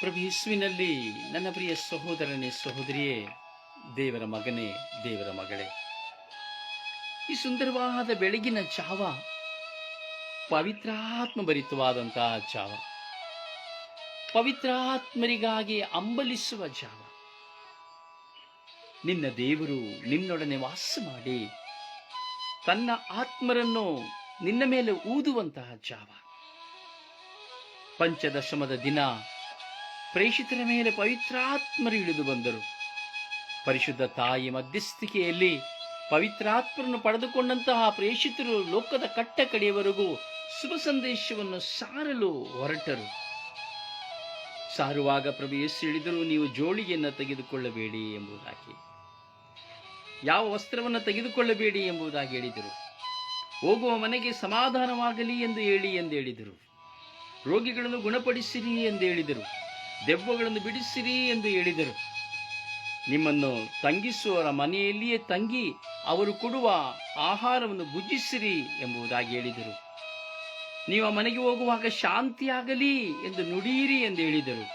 ಪ್ರಭು ಯೇಸುವಿನಲ್ಲಿ ನನ್ನ ಪ್ರಿಯ ಸಹೋದರನೇ, ಸಹೋದರಿಯೇ, ದೇವರ ಮಗನೇ, ದೇವರ ಮಗಳೇ. ಈ ಸುಂದರವಾದ ಬೆಳಗಿನ ಜಾವ, ಪವಿತ್ರಾತ್ಮ ಭರಿತವಾದಂತಹ ಜಾವ, ಪವಿತ್ರಾತ್ಮರಿಗಾಗಿ ಅಂಬಲಿಸುವ ಜಾವ. ನಿನ್ನ ದೇವರು ನಿನ್ನೊಡನೆ ವಾಸ ಮಾಡಿ ತನ್ನ ಆತ್ಮರನ್ನು ನಿನ್ನ ಮೇಲೆ ಊದುವಂತಹ ಜಾವ. ಪಂಚದಶಮದ ದಿನ ಪ್ರೇಷಿತರ ಮೇಲೆ ಪವಿತ್ರಾತ್ಮರು ಇಳಿದು ಬಂದರು. ಪರಿಶುದ್ಧ ತಾಯಿ ಮಧ್ಯಸ್ಥಿಕೆಯಲ್ಲಿ ಪವಿತ್ರಾತ್ಮರನ್ನು ಪಡೆದುಕೊಂಡಂತಹ ಪ್ರೇಷಿತರು ಲೋಕದ ಕಟ್ಟ ಕಡೆಯವರೆಗೂ ಶುಭ ಸಂದೇಶವನ್ನು ಸಾರಲು ಹೊರಟರು. ಸಾರುವಾಗ ಪ್ರಭು ಎಸ್ ಹೇಳಿದರು, ನೀವು ಜೋಳಿಗೆಯನ್ನು ತೆಗೆದುಕೊಳ್ಳಬೇಡಿ ಎಂಬುದಾಗಿ. ಯಾವ ವಸ್ತ್ರವನ್ನು ತೆಗೆದುಕೊಳ್ಳಬೇಡಿ ಎಂಬುದಾಗಿ ಹೇಳಿದರು. ಹೋಗುವ ಮನೆಗೆ ಸಮಾಧಾನವಾಗಲಿ ಎಂದು ಹೇಳಿ ಎಂದು ಹೇಳಿದರು. ರೋಗಿಗಳನ್ನು ಗುಣಪಡಿಸಿರಿ ಎಂದು ಹೇಳಿದರು. ದೆವ್ವಗಳನ್ನು ಬಿಡಿಸಿರಿ ಎಂದು ಹೇಳಿದರು. ನಿಮ್ಮನ್ನು ತಂಗಿಸುವವರ ಮನೆಯಲ್ಲಿಯೇ ತಂಗಿ, ಅವರು ಕೊಡುವ ಆಹಾರವನ್ನು ಭುಜಿಸಿರಿ ಎಂಬುದಾಗಿ ಹೇಳಿದರು. ನೀವು ಆ ಮನೆಗೆ ಹೋಗುವಾಗ ಶಾಂತಿಯಾಗಲಿ ಎಂದು ನುಡಿಯಿರಿ ಎಂದು ಹೇಳಿದರು.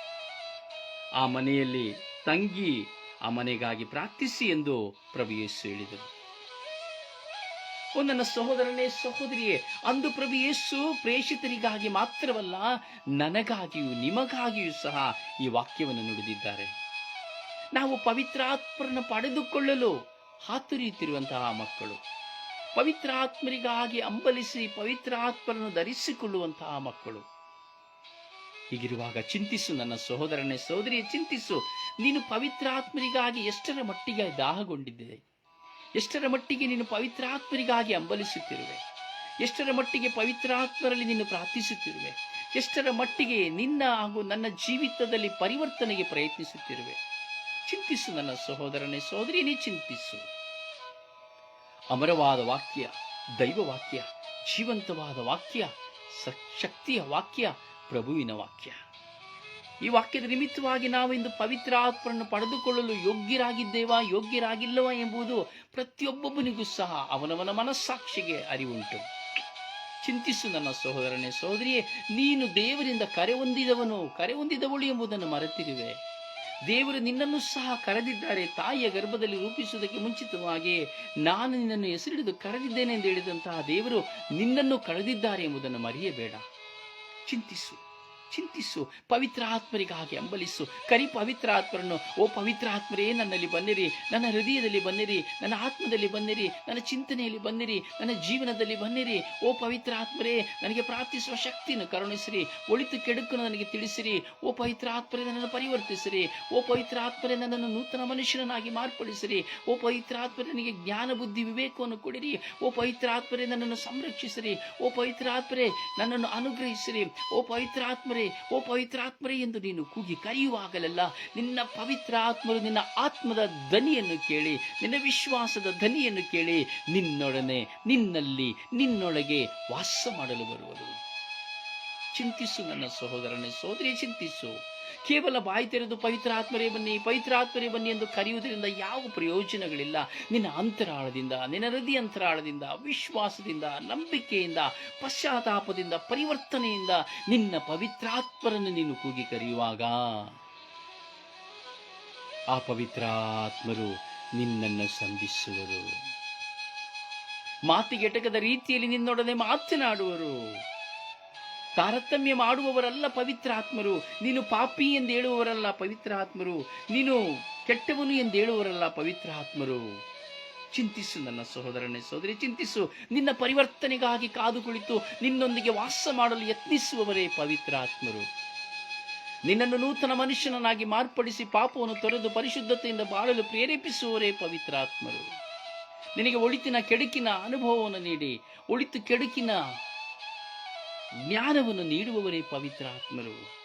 ಆ ಮನೆಯಲ್ಲಿ ತಂಗಿ ಆ ಮನೆಗಾಗಿ ಪ್ರಾರ್ಥಿಸಿ ಎಂದು ಪ್ರಭು ಯೇಸು ಹೇಳಿದರು. ಓ ನನ್ನ ಸಹೋದರನೇ, ಸಹೋದರಿಯೇ, ಅಂದು ಪ್ರಭು ಯೇಸು ಪ್ರೇಷಿತರಿಗಾಗಿ ಮಾತ್ರವಲ್ಲ, ನನಗಾಗಿಯೂ ನಿಮಗಾಗಿಯೂ ಸಹ ಈ ವಾಕ್ಯವನ್ನು ನುಡಿದಿದ್ದಾರೆ. ನಾವು ಪವಿತ್ರಾತ್ಮರನ್ನು ಪಡೆದುಕೊಳ್ಳಲು ಹಾತುರಿಯುತ್ತಿರುವಂತಹ ಮಕ್ಕಳು. ಪವಿತ್ರಾತ್ಮರಿಗಾಗಿ ಅಂಬಲಿಸಿ ಪವಿತ್ರಾತ್ಮರನ್ನು ಧರಿಸಿಕೊಳ್ಳುವಂತಹ ಮಕ್ಕಳು. ಹೀಗಿರುವಾಗ ಚಿಂತಿಸು ನನ್ನ ಸಹೋದರನೇ, ಸಹೋದರಿಯ, ಚಿಂತಿಸು. ನೀನು ಪವಿತ್ರಾತ್ಮರಿಗಾಗಿ ಎಷ್ಟರ ಮಟ್ಟಿಗೆ ದಾಹಗೊಂಡಿದ್ದೆ ಎಷ್ಟರ ಮಟ್ಟಿಗೆ ನೀನು ಪವಿತ್ರಾತ್ಮರಿಗಾಗಿ ಅಂಬಲಿಸುತ್ತಿರುವೆ? ಎಷ್ಟರ ಮಟ್ಟಿಗೆ ಪವಿತ್ರಾತ್ಮರಲ್ಲಿ ನೀನು ಪ್ರಾರ್ಥಿಸುತ್ತಿರುವೆ? ಎಷ್ಟರ ಮಟ್ಟಿಗೆ ನಿನ್ನ ಹಾಗೂ ನನ್ನ ಜೀವಿತದಲ್ಲಿ ಪರಿವರ್ತನೆಗೆ ಪ್ರಯತ್ನಿಸುತ್ತಿರುವೆ? ಚಿಂತಿಸು ನನ್ನ ಸಹೋದರನೇ ಸಹೋದರಿಯನೇ ಚಿಂತಿಸು. ಅಮರವಾದ ವಾಕ್ಯ, ದೈವ ವಾಕ್ಯ, ಜೀವಂತವಾದ ವಾಕ್ಯ ಶಕ್ತಿಯ ವಾಕ್ಯ, ಪ್ರಭುವಿನ ವಾಕ್ಯ. ಈ ವಾಕ್ಯದ ನಿಮಿತ್ತವಾಗಿ ನಾವು ಇಂದು ಪವಿತ್ರ ಆತ್ಮರನ್ನು ಪಡೆದುಕೊಳ್ಳಲು ಯೋಗ್ಯರಾಗಿದ್ದೇವಾ, ಯೋಗ್ಯರಾಗಿಲ್ಲವಾ ಎಂಬುದು ಪ್ರತಿಯೊಬ್ಬೊಬ್ಬನಿಗೂ ಸಹ ಅವನವನ ಮನಸ್ಸಾಕ್ಷಿಗೆ ಅರಿವುಂಟು. ಚಿಂತಿಸು ನನ್ನ ಸಹೋದರನೇ ಸಹೋದರಿಯೇ, ನೀನು ದೇವರಿಂದ ಕರೆ ಹೊಂದಿದವನು, ಕರೆ ಹೊಂದಿದವಳು ಎಂಬುದನ್ನು ಮರೆತಿರುವೆ. ದೇವರು ನಿನ್ನನ್ನು ಸಹ ಕರೆದಿದ್ದಾರೆ, ತಾಯಿಯ ಗರ್ಭದಲ್ಲಿ ರೂಪಿಸುವುದಕ್ಕೆ ಮುಂಚಿತವಾಗಿ ನಾನು ನಿನ್ನನ್ನು ಹೆಸರಿಡಿದು ಕರೆದಿದ್ದೇನೆ ಎಂದು ಹೇಳಿದಂತಹ ದೇವರು ನಿನ್ನನ್ನು ಕರೆದಿದ್ದಾರೆ ಎಂಬುದನ್ನು ಮರೆಯಬೇಡ. ಚಿಂತಿಸು. ಚಿಂತಿಸು ಪವಿತ್ರ ಆತ್ಮರಿಗಾಗಿ ಅಂಬಲಿಸು. ಕರಿ ಪವಿತ್ರ ಆತ್ಮರನ್ನು ಓ ಪವಿತ್ರ ಆತ್ಮರೇ ನನ್ನಲ್ಲಿ ಬನ್ನಿರಿ. ನನ್ನ ಹೃದಯದಲ್ಲಿ ಬನ್ನಿರಿ. ನನ್ನ ಆತ್ಮದಲ್ಲಿ ಬನ್ನಿರಿ. ನನ್ನ ಚಿಂತನೆಯಲ್ಲಿ ಬನ್ನಿರಿ. ನನ್ನ ಜೀವನದಲ್ಲಿ ಬನ್ನಿರಿ. ಓ ಪವಿತ್ರ ಆತ್ಮರೇ ನನಗೆ ಪ್ರಾರ್ಥಿಸುವ ಶಕ್ತಿಯನ್ನು ಕರುಣಿಸಿರಿ. ಒಳಿತು ಕೆಡುಕನ್ನು ನನಗೆ ತಿಳಿಸಿರಿ. ಓ ಪವಿತ್ರ ಆತ್ಮರೇ ನನ್ನನ್ನು ಪರಿವರ್ತಿಸಿರಿ. ಓ ಪವಿತ್ರ ಆತ್ಮರೇ ನನ್ನನ್ನು ನೂತನ ಮನುಷ್ಯನಾಗಿ ಮಾರ್ಪಡಿಸಿರಿ. ಓ ಪವಿತ್ರ ಆತ್ಮರೇ ನನಗೆ ಜ್ಞಾನ, ಬುದ್ಧಿ, ವಿವೇಕವನ್ನು ಕೊಡಿರಿ. ಓ ಪವಿತ್ರ ಆತ್ಮರೇ ನನ್ನನ್ನು ಸಂರಕ್ಷಿಸಿರಿ. ಓ ಪವಿತ್ರ ಆತ್ಮರೇ ನನ್ನನ್ನು ಅನುಗ್ರಹಿಸಿರಿ. ಓ ಪವಿತ್ರ ಓ ಪವಿತ್ರಾತ್ಮರೇ ಎಂದು ನೀನು ಕೂಗಿ ಕರೆಯುವಾಗಲೆಲ್ಲ ನಿನ್ನ ಪವಿತ್ರ ಆತ್ಮರು ನಿನ್ನ ಆತ್ಮದ ಧ್ವನಿಯನ್ನು ಕೇಳಿ, ನಿನ್ನ ವಿಶ್ವಾಸದ ಧ್ವನಿಯನ್ನು ಕೇಳಿ ನಿನ್ನೊಡನೆ, ನಿನ್ನಲ್ಲಿ, ನಿನ್ನೊಳಗೆ ವಾಸ ಮಾಡಲು ಬರುವರು. ಚಿಂತಿಸು ನನ್ನ ಸಹೋದರನೇ ಸಹೋದರಿ ಚಿಂತಿಸು. ಕೇವಲ ಬಾಯಿ ತೆರೆದು ಪವಿತ್ರ ಆತ್ಮರೇ ಬನ್ನಿ, ಪವಿತ್ರ ಆತ್ಮರೇ ಬನ್ನಿ ಎಂದು ಕರೆಯುವುದರಿಂದ ಯಾವ ಪ್ರಯೋಜನಗಳಿಲ್ಲ. ನಿನ್ನ ಅಂತರಾಳದಿಂದ, ನಿನ್ನ ಹೃದಯ ಅಂತರಾಳದಿಂದ, ವಿಶ್ವಾಸದಿಂದ, ನಂಬಿಕೆಯಿಂದ, ಪಶ್ಚಾತ್ತಾಪದಿಂದ, ಪರಿವರ್ತನೆಯಿಂದ ನಿನ್ನ ಪವಿತ್ರಾತ್ಮರನ್ನು ನೀನು ಕೂಗಿ ಕರೆಯುವಾಗ. ಆ ಪವಿತ್ರಾತ್ಮರು ನಿನ್ನನ್ನು ಸಂಧಿಸುವರು. ಮಾತಿಗೆಟಕದ ರೀತಿಯಲ್ಲಿ ನಿನ್ನೊಡನೆ ಮಾತನಾಡುವರು. ತಾರತಮ್ಯ ಮಾಡುವವರಲ್ಲ ಪವಿತ್ರ ಆತ್ಮರು ನೀನು ಪಾಪಿ ಎಂದು ಹೇಳುವವರಲ್ಲ ಪವಿತ್ರಾತ್ಮರು. ನೀನು ಕೆಟ್ಟವನು ಎಂದು ಹೇಳುವವರಲ್ಲ ಪವಿತ್ರಾತ್ಮರು. ಚಿಂತಿಸು ನನ್ನ ಸಹೋದರನೇ ಸಹೋದರಿ, ಚಿಂತಿಸು. ನಿನ್ನ ಪರಿವರ್ತನೆಗಾಗಿ ಕಾದು ಕುಳಿತು ನಿನ್ನೊಂದಿಗೆ ವಾಸ ಮಾಡಲು ಯತ್ನಿಸುವವರೇ ಪವಿತ್ರಾತ್ಮರು. ನಿನ್ನನ್ನು ನೂತನ ಮನುಷ್ಯನನ್ನಾಗಿ ಮಾರ್ಪಡಿಸಿ ಪಾಪವನ್ನು ತೊರೆದು ಪರಿಶುದ್ಧತೆಯಿಂದ ಬಾಳಲು ಪ್ರೇರೇಪಿಸುವವರೇ ಪವಿತ್ರಾತ್ಮರು. ನಿನಗೆ ಒಳಿತಿನ ಕೆಡುಕಿನ ಅನುಭವವನ್ನು ನೀಡಿ. ಒಳಿತು ಕೆಡುಕಿನ ಜ್ಞಾನವನ್ನು ನೀಡುವವರೇ ಪವಿತ್ರಾತ್ಮರು.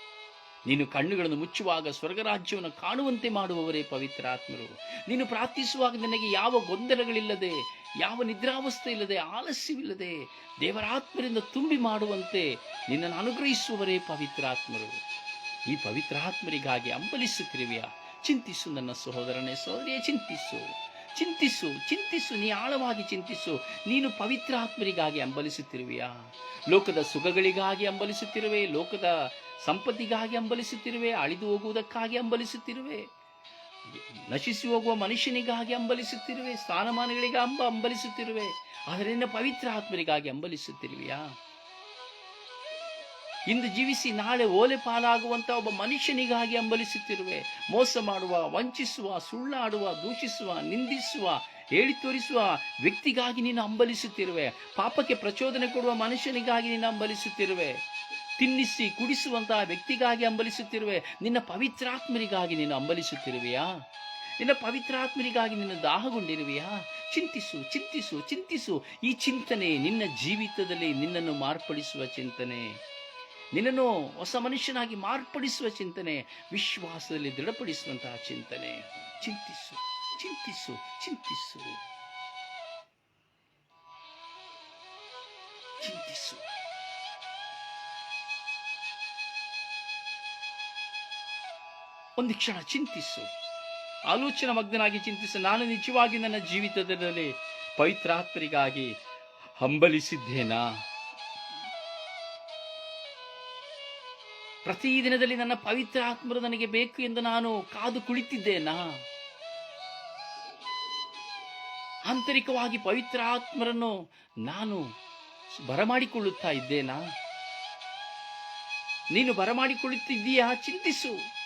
ನೀನು ಕಣ್ಣುಗಳನ್ನು ಮುಚ್ಚುವಾಗ ಸ್ವರ್ಗರಾಜ್ಯವನ್ನು ಕಾಣುವಂತೆ ಮಾಡುವವರೇ ಪವಿತ್ರಾತ್ಮರು. ನೀನು ಪ್ರಾರ್ಥಿಸುವಾಗ ನಿನಗೆ ಯಾವ ಗೊಂದಲಗಳಿಲ್ಲದೆ, ಯಾವ ನಿದ್ರಾವಸ್ಥೆ ಇಲ್ಲದೆ ಆಲಸ್ಯವಿಲ್ಲದೆ ದೇವರಾತ್ಮರಿಂದ ತುಂಬಿ ಮಾಡುವಂತೆ ನಿನ್ನನ್ನು ಅನುಗ್ರಹಿಸುವವರೇ ಪವಿತ್ರಾತ್ಮರು. ಈ ಪವಿತ್ರಾತ್ಮರಿಗಾಗಿ ಅಂಬಲಿಸುತ್ತಿರುವೆಯಾ ಚಿಂತಿಸು ನನ್ನ ಸಹೋದರನೇ, ಸಹೋದರಿಯೇ, ಚಿಂತಿಸು. ಚಿಂತಿಸು ಚಿಂತಿಸು, ನೀ ಆಳವಾಗಿ ಚಿಂತಿಸು. ನೀನು ಪವಿತ್ರಾತ್ಮರಿಗಾಗಿ ಅಂಬಲಿಸುತ್ತಿರುವೆಯಾ ಲೋಕದ ಸುಖಗಳಿಗಾಗಿ ಅಂಬಲಿಸುತ್ತಿರುವೆ ಲೋಕದ ಸಂಪತ್ತಿಗಾಗಿ ಅಂಬಲಿಸುತ್ತಿರುವೆ ಅಳಿದು ಹೋಗುವುದಕ್ಕಾಗಿ ಹಂಬಲಿಸುತ್ತಿರುವೆ. ನಶಿಸಿ ಹೋಗುವ ಮನುಷ್ಯನಿಗಾಗಿ ಅಂಬಲಿಸುತ್ತಿರುವೆ ಸ್ಥಾನಮಾನಗಳಿಗೆ ಹಂಬ, ಹಂಬಲಿಸುತ್ತಿರುವೆ. ಆದರೆ ಪವಿತ್ರ ಆತ್ಮರಿಗಾಗಿ ಹಂಬಲಿಸುತ್ತಿರುವೆಯಾ? ಇಂದು ಜೀವಿಸಿ ನಾಳೆ ಓಲೆ ಪಾಲಾಗುವಂಥ ಒಬ್ಬ ಮನುಷ್ಯನಿಗಾಗಿ ಹಂಬಲಿಸುತ್ತಿರುವೆ. ಮೋಸ ಮಾಡುವ, ವಂಚಿಸುವ, ಸುಳ್ಳಾಡುವ, ದೂಷಿಸುವ, ನಿಂದಿಸುವ, ಹೇಳಿ ತೋರಿಸುವ ವ್ಯಕ್ತಿಗಾಗಿ ನೀನು ಹಂಬಲಿಸುತ್ತಿರುವೆ. ಪಾಪಕ್ಕೆ ಪ್ರಚೋದನೆ ಕೊಡುವ ಮನುಷ್ಯನಿಗಾಗಿ ನೀನು ಹಂಬಲಿಸುತ್ತಿರುವೆ. ತಿನ್ನಿಸಿ ಕುಡಿಸುವಂತಹ ವ್ಯಕ್ತಿಗಾಗಿ ಹಂಬಲಿಸುತ್ತಿರುವೆ. ನಿನ್ನ ಪವಿತ್ರಾತ್ಮರಿಗಾಗಿ ನೀನು ಹಂಬಲಿಸುತ್ತಿರುವೆಯಾ? ನಿನ್ನ ಪವಿತ್ರಾತ್ಮರಿಗಾಗಿ ನಿನ್ನ ದಾಹಗೊಂಡಿರುವೆಯಾ? ಚಿಂತಿಸು ಚಿಂತಿಸು ಚಿಂತಿಸು. ಈ ಚಿಂತನೆ ನಿನ್ನ ಜೀವಿತದಲ್ಲಿ ನಿನ್ನನ್ನು ಮಾರ್ಪಡಿಸುವ ಚಿಂತನೆ. ನಿನ್ನನ್ನು ಹೊಸ ಮನುಷ್ಯನಾಗಿ ಮಾರ್ಪಡಿಸುವ ಚಿಂತನೆ, ವಿಶ್ವಾಸದಲ್ಲಿ ದೃಢಪಡಿಸುವಂತಹ ಚಿಂತನೆ. ಚಿಂತಿಸು ಚಿಂತಿಸು ಚಿಂತಿಸು. ಚಿಂತಿಸು. ಒಂದು ಕ್ಷಣ ಚಿಂತಿಸು. ಆಲೋಚನಾ ಮಗ್ನಾಗಿ ಚಿಂತಿಸು. ನಾನು ನಿಜವಾಗಿ ನನ್ನ ಜೀವಿತದಲ್ಲಿ ಪವಿತ್ರಾತ್ಮರಿಗಾಗಿ ಹಂಬಲಿಸಿದ್ದೇನಾ? ಪ್ರತಿದಿನದಲ್ಲಿ ನನ್ನ ಪವಿತ್ರ ಆತ್ಮರು ನನಗೆ ಬೇಕು ಎಂದು ನಾನು ಕಾದು ಕುಳಿತಿದ್ದೇನಾ? ಆಂತರಿಕವಾಗಿ ಪವಿತ್ರ ಆತ್ಮರನ್ನು ನಾನು ಬರಮಾಡಿಕೊಳ್ಳುತ್ತಾ ಇದ್ದೇನಾ? ನೀನು ಬರಮಾಡಿಕೊಳ್ಳುತ್ತಿದ್ದೀಯಾ? ಚಿಂತಿಸು.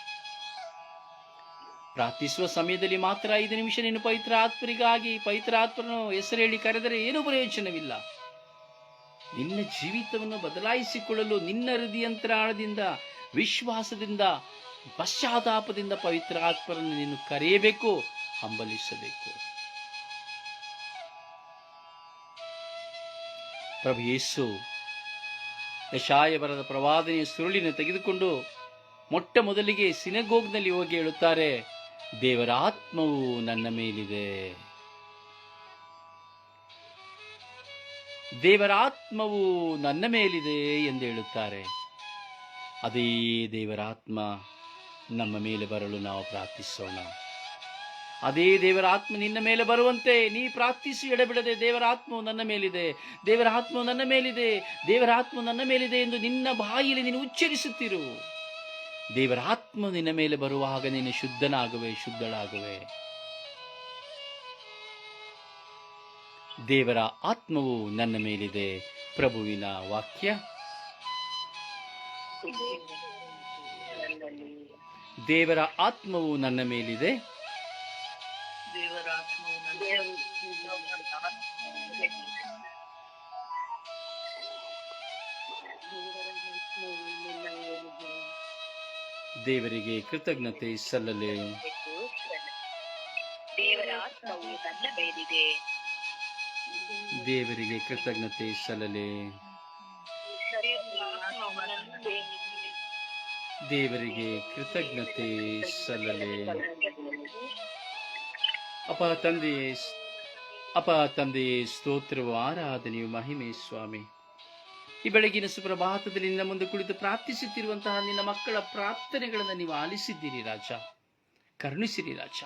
ಪ್ರಾರ್ಥಿಸುವ ಸಮಯದಲ್ಲಿ ಮಾತ್ರ ಐದು ನಿಮಿಷ ನೀನು ಪವಿತ್ರ ಆತ್ಮರಿಗಾಗಿ ಪವಿತ್ರ ಆತ್ಮರನ್ನು ಹೆಸರು ಹೇಳಿ ಕರೆದರೆ ಏನೂ ಪ್ರಯೋಜನವಿಲ್ಲ. ನಿನ್ನ ಜೀವಿತವನ್ನು ಬದಲಾಯಿಸಿಕೊಳ್ಳಲು ನಿನ್ನ ಹೃದಯಂತರಾಳದಿಂದ ವಿಶ್ವಾಸದಿಂದ, ಪಶ್ಚಾತ್ತಾಪದಿಂದ ಪವಿತ್ರ ಆತ್ಮರನ್ನು ನೀನು ಕರೆಯಬೇಕು, ಹಂಬಲಿಸಬೇಕು. ಪ್ರಭು ಯೇಸು ಯಶಾಯ ಬರದ ಪ್ರವಾದನೆಯ ಸುರುಳಿನ ತೆಗೆದುಕೊಂಡು ಮೊಟ್ಟ ಮೊದಲಿಗೆ ಸಿನಗೋಗ್ನಲ್ಲಿ ಹೋಗಿ ಹೇಳುತ್ತಾರೆ ದೇವರಾತ್ಮವು ನನ್ನ ಮೇಲಿದೆ. ದೇವರ ಆತ್ಮವು ನನ್ನ ಮೇಲಿದೆ ಎಂದು ಹೇಳುತ್ತಾರೆ. ಅದೇ ದೇವರಾತ್ಮ, ನಮ್ಮ ಮೇಲೆ ಬರಲು ನಾವು ಪ್ರಾರ್ಥಿಸೋಣ. ಅದೇ ದೇವರ ಆತ್ಮ ನಿನ್ನ ಮೇಲೆ ಬರುವಂತೆ, ನೀ ಪ್ರಾರ್ಥಿಸಿ ಎಡಬಿಡದೆ ದೇವರ ಆತ್ಮವು ನನ್ನ ಮೇಲಿದೆ ದೇವರ ಆತ್ಮವು ನನ್ನ ಮೇಲಿದೆ ದೇವರ ಆತ್ಮ ನನ್ನ ಮೇಲಿದೆ ಎಂದು ನಿನ್ನ ಬಾಯಿಯಲ್ಲಿ ನೀನು ಉಚ್ಚರಿಸುತ್ತಿರು. ದೇವರ ಆತ್ಮ ನಿನ್ನ ಮೇಲೆ ಬರುವಾಗ ನೀನು ಶುದ್ಧನಾಗುವೆ, ಶುದ್ಧಳಾಗುವೆ. ದೇವರ ಆತ್ಮವು ನನ್ನ ಮೇಲಿದೆ. ಪ್ರಭುವಿನ ವಾಕ್ಯ. ದೇವರ ಆತ್ಮವು ನನ್ನ ಮೇಲಿದೆ. ದೇವರಿಗೆ ಕೃತಜ್ಞತೆ ಸಲ್ಲಲೇ. ದೇವರ ಆತ್ಮವು ನನ್ನ ಮೇಲಿದೆ. ದೇವರಿಗೆ ಕೃತಜ್ಞತೆ ಸಲ್ಲಲಿ. ದೇವರಿಗೆ ಕೃತಜ್ಞತೆ ಸಲ್ಲಲಿ. ಅಪ ತಂದೆಯೇ ಅಪ ತಂದೆಯೇ ಸ್ತೋತ್ರವು, ಆರಾಧನೆಯು, ಮಹಿಮೆ ಸ್ವಾಮಿ. ಈ ಬೆಳಗಿನ ಸುಪ್ರಭಾತದಲ್ಲಿ ನಿನ್ನ ಮುಂದೆ ಕುಳಿತು ಪ್ರಾರ್ಥಿಸುತ್ತಿರುವಂತಹ ನಿನ್ನ ಮಕ್ಕಳ ಪ್ರಾರ್ಥನೆಗಳನ್ನು ನೀವು ಆಲಿಸಿದ್ದೀರಿ ರಾಜ. ಕರುಣಿಸಿರಿ ರಾಜ.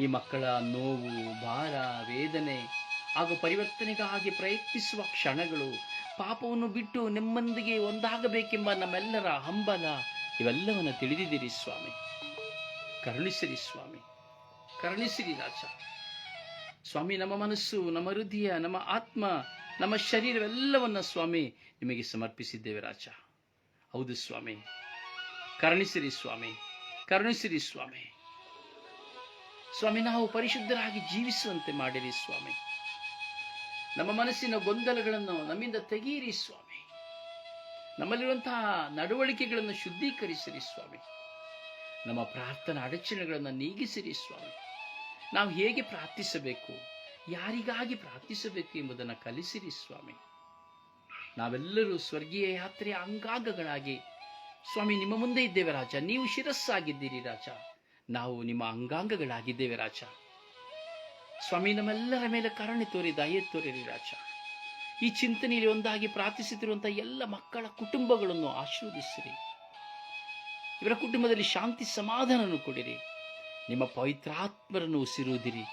ಈ ಮಕ್ಕಳ ನೋವು, ಭಾರ, ವೇದನೆ ಹಾಗೂ ಪರಿವರ್ತನೆಗಾಗಿ ಪ್ರಯತ್ನಿಸುವ ಕ್ಷಣಗಳು ಪಾಪವನ್ನು ಬಿಟ್ಟು ನಿಮ್ಮೊಂದಿಗೆ ಒಂದಾಗಬೇಕೆಂಬ ನಮ್ಮೆಲ್ಲರ ಹಂಬಲ ಇವೆಲ್ಲವನ್ನು ತಿಳಿದಿದ್ದೀರಿ ಸ್ವಾಮಿ. ಕರುಣಿಸಿರಿ ಸ್ವಾಮಿ. ಕರುಣಿಸಿರಿ ರಾಜ. ಸ್ವಾಮಿ, ನಮ್ಮ ಮನಸ್ಸು, ನಮ್ಮ ಹೃದಯ, ನಮ್ಮ ಆತ್ಮ, ನಮ್ಮ ಶರೀರವೆಲ್ಲವನ್ನ ಸ್ವಾಮಿ ನಿಮಗೆ ಸಮರ್ಪಿಸಿದ್ದೇವೆ ರಾಜ. ಹೌದು ಸ್ವಾಮಿ. ಕರುಣಿಸಿರಿ ಸ್ವಾಮಿ. ಕರುಣಿಸಿರಿ ಸ್ವಾಮಿ. ಸ್ವಾಮಿ, ನಾವು ಪರಿಶುದ್ಧರಾಗಿ ಜೀವಿಸುವಂತೆ ಮಾಡಿರಿ ಸ್ವಾಮಿ. ನಮ್ಮ ಮನಸ್ಸಿನ ಗೊಂದಲಗಳನ್ನು ನಮ್ಮಿಂದ ತೆಗೀರಿ ಸ್ವಾಮಿ. ನಮ್ಮಲ್ಲಿರುವಂತಹ ನಡವಳಿಕೆಗಳನ್ನು ಶುದ್ಧೀಕರಿಸಿರಿ ಸ್ವಾಮಿ. ನಮ್ಮ ಪ್ರಾರ್ಥನಾ ಅಡಚಣೆಗಳನ್ನು ನೀಗಿಸಿರಿ ಸ್ವಾಮಿ. ನಾವು ಹೇಗೆ ಪ್ರಾರ್ಥಿಸಬೇಕು, ಯಾರಿಗಾಗಿ ಪ್ರಾರ್ಥಿಸಬೇಕು ಎಂಬುದನ್ನು ಕಲಿಸಿರಿ ಸ್ವಾಮಿ. ನಾವೆಲ್ಲರೂ ಸ್ವರ್ಗೀಯ ಯಾತ್ರೆಯ ಅಂಗಾಂಗಗಳಾಗಿ, ಸ್ವಾಮಿ, ನಿಮ್ಮ ಮುಂದೆ ಇದ್ದೇವೆ ರಾಜ. ನೀವು ಶಿರಸ್ಸಾಗಿದ್ದೀರಿ ರಾಜ. ನಾವು ನಿಮ್ಮ ಅಂಗಾಂಗಗಳಾಗಿದ್ದೇವೆ ರಾಜ. ಸ್ವಾಮಿ, ನಮ್ಮೆಲ್ಲರ ಮೇಲೆ ಕರುಣೆ ತೋರಿ ದಯೆ ತೋರಿರಿ ರಾಜ. ಈ ಚಿಂತನೆಯಲ್ಲಿ ಒಂದಾಗಿ ಪ್ರಾರ್ಥಿಸುತ್ತಿರುವಂತಹ ಎಲ್ಲ ಮಕ್ಕಳ ಕುಟುಂಬಗಳನ್ನು ಆಶೀರ್ವದಿಸಿರಿ. ಇವರ ಕುಟುಂಬದಲ್ಲಿ ಶಾಂತಿ ಸಮಾಧಾನವನ್ನು ಕೊಡಿರಿ. ನಿಮ್ಮ ಪವಿತ್ರಾತ್ಮರನ್ನು ಉಸಿರುವುದಿರಿ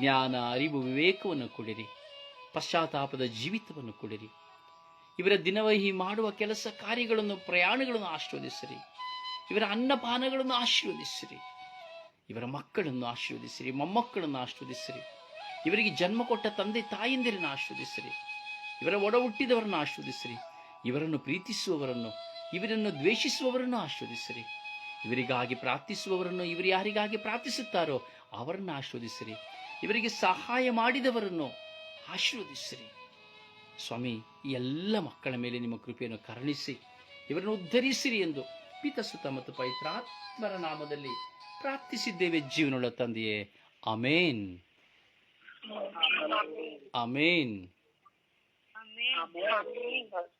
ಜ್ಞಾನ, ಅರಿವು, ವಿವೇಕವನ್ನು ಕೊಡಿರಿ. ಪಶ್ಚಾತ್ತಾಪದ ಜೀವಿತವನ್ನು ಕೊಡಿರಿ. ಇವರ ದಿನವಹಿ ಮಾಡುವ ಕೆಲಸ ಕಾರ್ಯಗಳನ್ನು, ಪ್ರಯಾಣಗಳನ್ನು ಆಶೀರ್ವದಿಸಿರಿ. ಇವರ ಅನ್ನಪಾನಗಳನ್ನು ಆಶೀರ್ವದಿಸಿರಿ. ಇವರ ಮಕ್ಕಳನ್ನು ಆಶೀರ್ವದಿಸಿರಿ, ಮೊಮ್ಮಕ್ಕಳನ್ನು ಆಶೀರ್ವದಿಸಿರಿ. ಇವರಿಗೆ ಜನ್ಮ ಕೊಟ್ಟ ತಂದೆ ತಾಯಂದಿರನ್ನು ಆಶೀರ್ವದಿಸಿರಿ. ಇವರ ಒಡ ಹುಟ್ಟಿದವರನ್ನು ಆಶೀರ್ವದಿಸಿರಿ. ಇವರನ್ನು ಪ್ರೀತಿಸುವವರನ್ನು, ಇವರನ್ನು ದ್ವೇಷಿಸುವವರನ್ನು ಆಶೀರ್ವದಿಸಿರಿ. ಇವರಿಗಾಗಿ ಪ್ರಾರ್ಥಿಸುವವರನ್ನು ಇವರು ಯಾರಿಗಾಗಿ ಪ್ರಾರ್ಥಿಸುತ್ತಾರೋ ಅವರನ್ನು ಆಶೀರ್ವದಿಸಿರಿ. ಇವರಿಗೆ ಸಹಾಯ ಮಾಡಿದವರನ್ನು ಆಶೀರ್ವದಿಸಿರಿ. ಸ್ವಾಮಿ, ಈ ಎಲ್ಲ ಮಕ್ಕಳ ಮೇಲೆ ನಿಮ್ಮ ಕೃಪೆಯನ್ನು ಕರುಣಿಸಿ, ಇವರನ್ನು ಉದ್ಧರಿಸಿರಿ ಎಂದು ಪಿತಸುತ ಮತ್ತು ಪವಿತ್ರಾತ್ಮರ ನಾಮದಲ್ಲಿ ಪ್ರಾರ್ಥಿಸಿದ್ದೇವೆ ಜೀವನವುಳ್ಳ ತಂದೆಯೇ. Amen amen amen.